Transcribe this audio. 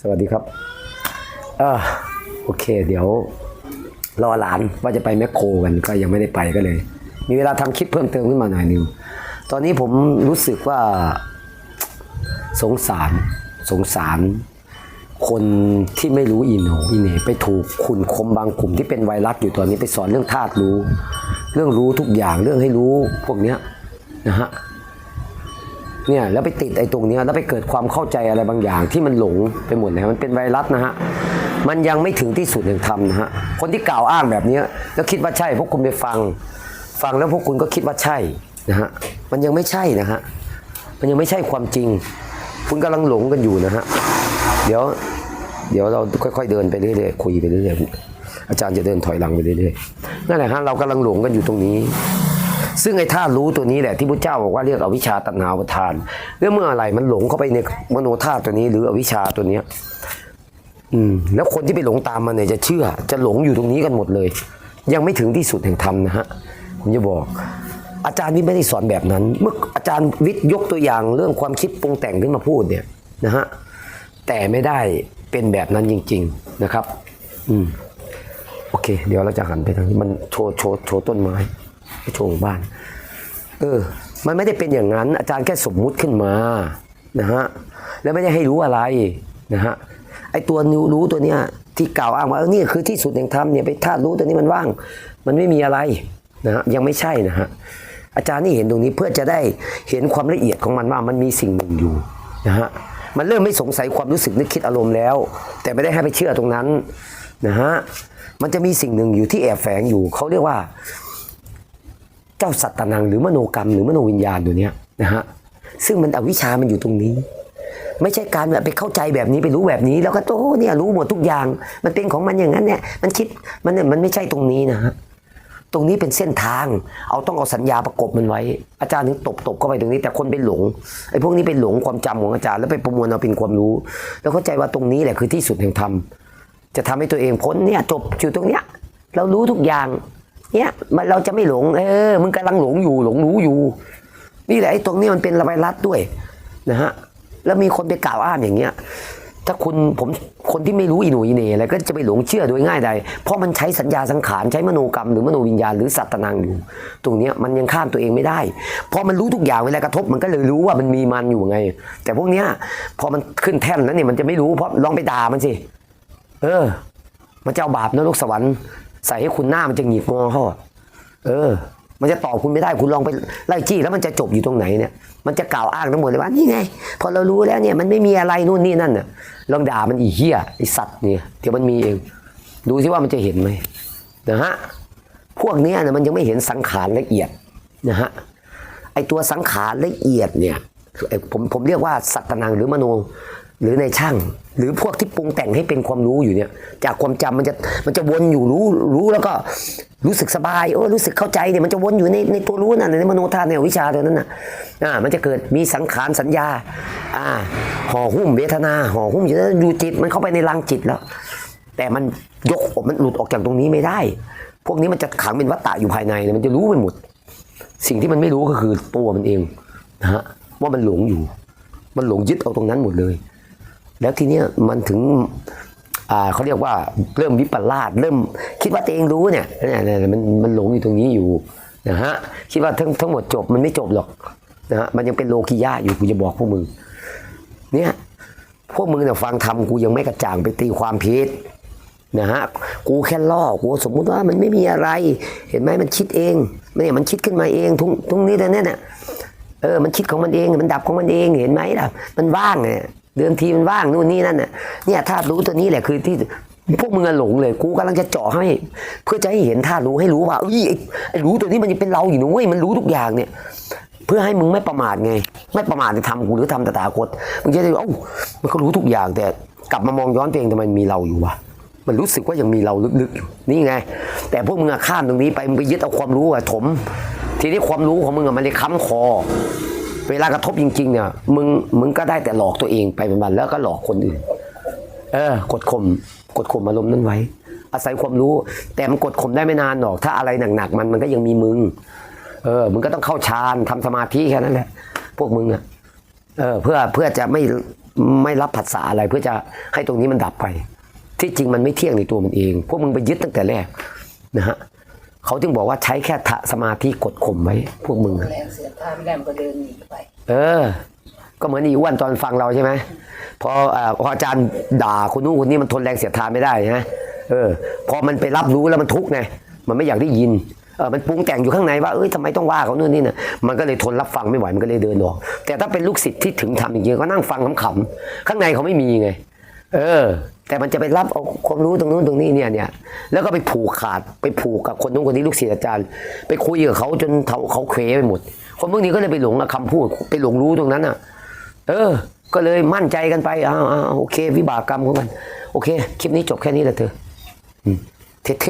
สวัสดีครับเออโอเค เดี๋ยว รอหลานว่าจะไปแมคโครกันก็ยังไม่ได้ไปก็เลย มีเวลาทำคลิปเพิ่มเติมขึ้นมาหน่อยนึงตอนนี้ผมรู้สึกว่าสงสารสงสาร คนที่ไม่รู้อีโหนอีเน่ไปถูกขุนคมบางกลุ่มที่เป็นไวรัสอยู่ตอนนี้ไปสอนเรื่องธาตุรู้ เรื่องรู้ทุกอย่างเรื่องให้รู้พวกเนี้ยนะฮะ เนี่ยแล้วไปติดไอ้ตรงนี้แล้วไปเกิดความเข้าใจอะไรบางอย่างที่มันหลงไปหมดเลยมันเป็นไวรัสนะฮะมันยังไม่ถึงที่สุดแห่งธรรมนะฮะคนที่กล่าวอ้างแบบนี้แล้วคิดว่าใช่พวกคุณไปฟัง ฟังแล้วพวกคุณก็คิดว่าใช่นะฮะมันยังไม่ใช่นะฮะมันยังไม่ใช่ความจริง คุณกำลังหลงกันอยู่นะฮะเดี๋ยว เดี๋ยวเราค่อยๆเดินไปเรื่อยๆคุยไปเรื่อยๆอาจารย์จะเดินถอยหลังไปเรื่อยๆนั่นแหละฮะเรากำลังหลงกันอยู่ตรงนี้ ซึ่งไอ้ท่าตุรู้ตัวนี้แหละที่พระเจ้าบอกว่าเรียกอวิชชาตัณหาประทานเรื่องเมื่ออะไรมันหลงเข้าไปในมโนธาตุตัวนี้ หรืออวิชชาตัวเนี้ย อืม แล้วคนที่ไปหลงตามมันเนี่ยจะเชื่อ จะหลงอยู่ตรงนี้กันหมดเลย ยังไม่ถึงที่สุดแห่งธรรมนะฮะผมจะบอกอาจารย์วิทย์ไม่ได้สอนแบบนั้น เมื่ออาจารย์วิทย์ยกตัวอย่างเรื่องความคิดปรุงแต่งขึ้นมาพูดเนี่ยนะฮะแต่ไม่ได้เป็นแบบนั้นจริง ๆนะครับ อืมโอเค เดี๋ยวเราจะหันไปทางนี้มันโชว์โชว์โชว์ต้นไม้ โชว์บ้าน เออ มันไม่ได้เป็นอย่างนั้น อาจารย์แค่สมมุติขึ้นมานะฮะแล้วไม่ได้ให้รู้อะไรนะฮะไอตัวนิวรู้ตัวเนี้ยที่กล่าวอ้างว่าเออนี่คือที่สุดแห่งธรรมเนี่ยไปธาตุรู้ตัวนี้มันว่าง มันไม่มีอะไรนะฮะยังไม่ใช่นะฮะอาจารย์นี่เห็นตรงนี้เพื่อจะได้เห็นความละเอียดของมันว่ามันมีสิ่งหนึ่งอยู่นะฮะมันเริ่มไม่สงสัยความรู้สึกนึกคิดอารมณ์แล้ว แต่ไม่ได้ให้ไปเชื่อตรงนั้นนะฮะมันจะมีสิ่งหนึ่งอยู่ที่แอบแฝงอยู่เขาเรียกว่า เจ้าสัตตนังหรือมโนกรรมหรือมโนวิญญาณตัวเนี้ยนะฮะซึ่งมันอวิชามันอยู่ตรงนี้ ไม่ใช่การแบบไปเข้าใจแบบนี้ไปรู้แบบนี้ แล้วก็โตเนี่ยรู้หมดทุกอย่าง มันเป็นของมันอย่างนั้นเนี่ยมันคิดมันเนี่ยมันไม่ใช่ตรงนี้นะฮะตรงนี้เป็นเส้นทาง เอาต้องเอาสัญญาประกบมันไว้ อาจารย์ถึงตบตบเข้าไปตรงนี้ แต่คนไปหลงไอ้พวกนี้ไปหลงความจำของอาจารย์ แล้วไปประมวลเอาเป็นความรู้ แล้วเข้าใจว่าตรงนี้แหละคือที่สุดแห่งธรรมจะทำให้ตัวเองพ้นเนี่ยจบอยู่ตรงเนี้ยเรารู้ทุกอย่าง เนี่ยมันเราจะไม่หลง เออมึงกำลังหลงอยู่หลงรู้อยู่ นี่แหละไอ้ตรงนี้มันเป็นระบายรัดด้วยนะฮะแล้วมีคนไปกล่าวอ้างอย่างเงี้ย ถ้าคุณผมคนที่ไม่รู้อีหนูอีเนอะไรก็จะไปหลงเชื่อโดยง่ายใดเพราะมันใช้สัญญาสังขารใช้มโนกรรมหรือมโนวิญญาณหรือสัตตนังอยู่ ตรงเนี้ยมันยังข้ามตัวเองไม่ได้ เพราะมันรู้ทุกอย่างเวลากระทบมันก็เลยรู้ว่ามันมีมันอยู่ไง แต่พวกเนี้ยพอมันขึ้นแท่นแล้วเนี่ยมันจะไม่รู้เพราะลองไปด่ามันสิ เออ มันจะเอาบาปนรกสวรรค์ ใส่ให้คุณหน้ามันจะหงิกงอเขาอเออ มันจะตอบคุณไม่ได้คุณลองไปไล่จี้แล้วมันจะจบอยู่ตรงไหนเนี่ย มันจะกล่าวอ้างทั้งหมดเลยว่านี่ไง พอเรารู้แล้วเนี่ยมันไม่มีอะไรนู่นนี่นั่นน่ะลองด่ามันอีเหี้ยไอสัตว์เนี่ยเดี๋ยวมันมีเอง ดูสิว่ามันจะเห็นไหมนะฮะพวกเนี้ยนะมันยังไม่เห็นสังขารละเอียดนะฮะไอตัวสังขารละเอียดเนี่ยผมผมเรียกว่าสัตตนังหรือมโน หรือในช่าง หรือพวกที่ปรุงแต่งให้เป็นความรู้อยู่เนี่ย จากความจำมันจะมันจะวนอยู่รู้รู้แล้วก็รู้สึกสบายโอ้รู้สึกเข้าใจเนี่ยมันจะวนอยู่ในในตัวรู้นั่นในมโนธาตุในวิชาตัวนั้นน่ะอ่ามันจะเกิดมีสังขารสัญญาอ่าห่อหุ้มเวทนาห่อหุ้มอยู่แล้วอยู่จิตมันเข้าไปในรังจิตแล้ว แต่มันยกออกมันหลุดออกจากตรงนี้ไม่ได้ พวกนี้มันจะขังเป็นวัฏฏะอยู่ภายในเนี่ยมันจะรู้ไปหมด สิ่งที่มันไม่รู้ก็คือตัวมันเองนะฮะว่ามันหลงอยู่ มันหลงยึดเอาตรงนั้นหมดเลย แล้วทีเนี้ยมันถึงเขาเรียกว่าเริ่มวิปลาสเริ่มคิดว่าตัวเองรู้เนี่ยเนี่ยเนี่ยมันมันหลงอยู่ตรงนี้อยู่นะฮะคิดว่าทั้งทั้งหมดจบมันไม่จบหรอกนะฮะมันยังเป็นโลกิยะอยู่กูจะบอกพวกมึงเนี่ยพวกมึงเนี่ยฟังทำกูยังไม่กระจ่างไปตีความผิดนะฮะกูแค่ล่อกูสมมุติว่ามันไม่มีอะไร เห็นไหมมันคิดเองมเนี่ยมันคิดขึ้นมาเองทุกทุกนี้แต่เนี่ยเออมันคิดของมันเองมันดับของมันเองเห็นไหมล่ะมันว่างเนี่ย เดือนทีมันว่างนู่นนี่นั่นน่ะเนี่ยธาตุรู้ตัวนี้แหละคือที่พวกมึงอะหลงเลยกูกำลังจะเจาะให้ เพื่อจะให้เห็นธาตุรู้ให้รู้ว่าเอ้ยไอ้รู้ตัวนี้มันยังเป็นเราอยู่นะเว้ยมันรู้ทุกอย่างเนี่ย เพื่อให้มึงไม่ประมาทไง ไม่ประมาทจะทำกูหรือทำตถาคตมึงจะได้ว่าเอ้ามันก็รู้ทุกอย่างแต่กลับมามองย้อนตัวเองทำไมมีเราอยู่วะมันรู้สึกว่ายังมีเราลึกๆอยู่นี่ไง แต่พวกมึงอะข้ามตรงนี้ไปมึงไปยึดเอาความรู้อะถม ทีนี้ความรู้ของมึงอะมันเลยค้ำคอ เวลากระทบจริง ๆ เนี่ย มึงมึงก็ได้แต่หลอกตัวเองไปเป็นวันแล้วก็หลอกคนอื่น เออกดข่มกดข่มอารมณ์นั้นไว้ อาศัยความรู้ แต่มันกดข่มได้ไม่นานหรอก ถ้าอะไรหนักๆมันมันก็ยังมีมึง เออ มึงก็ต้องเข้าฌานทำสมาธิแค่นั้นแหละ พวกมึงอะเออ เพื่อเพื่อจะไม่ไม่รับผัสสะอะไร เพื่อจะให้ตรงนี้มันดับไป ที่จริงมันไม่เที่ยงในตัวมันเอง พวกมึงไปยึดตั้งแต่แรกนะฮะ เขาจึงบอกว่าใช้แค่ทะสมาธิกดข่มไว้พวกมึงอะแรงเสียท่าไม่ได้มันก็เดินหนีไป เออ ก็เหมือนอีอ้วนตอนฟังเราใช่ไหมพอเอ่อพออาจารย์ด่าคนนู้นคนนี้มันทนแรงเสียดทานไม่ได้นะเออ พอมันไปรับรู้แล้วมันทุกข์ไงมันไม่อยากได้ยินเออมันปรุงแต่งอยู่ข้างในว่าเอ้ยทำไมต้องว่าเขานู่นนี่นะมันก็เลยทนรับฟังไม่ไหวมันก็เลยเดินออก แต่ถ้าเป็นลูกศิษย์ที่ถึงทำจริงๆก็นั่งฟังขำๆข้างในเขาไม่มีไง เออ แต่มันจะไปรับเอาความรู้ตรงนู้นตรงนี้เนี่ยเนี่ยแล้วก็ไปผูกขาดไปผูกกับคนนู้นคนนี้ลูกศิษย์อาจารย์ ไปคุยกับเขาจนเขาเขาเคว้ไปหมด คนพวกนี้ก็เลยไปหลงกับคำพูดไปหลงรู้ตรงนั้นอะ เออ ก็เลยมั่นใจกันไปอ้าวโอเค วิบากกรรมของมัน โอเค คลิปนี้จบแค่นี้แหละเธออืม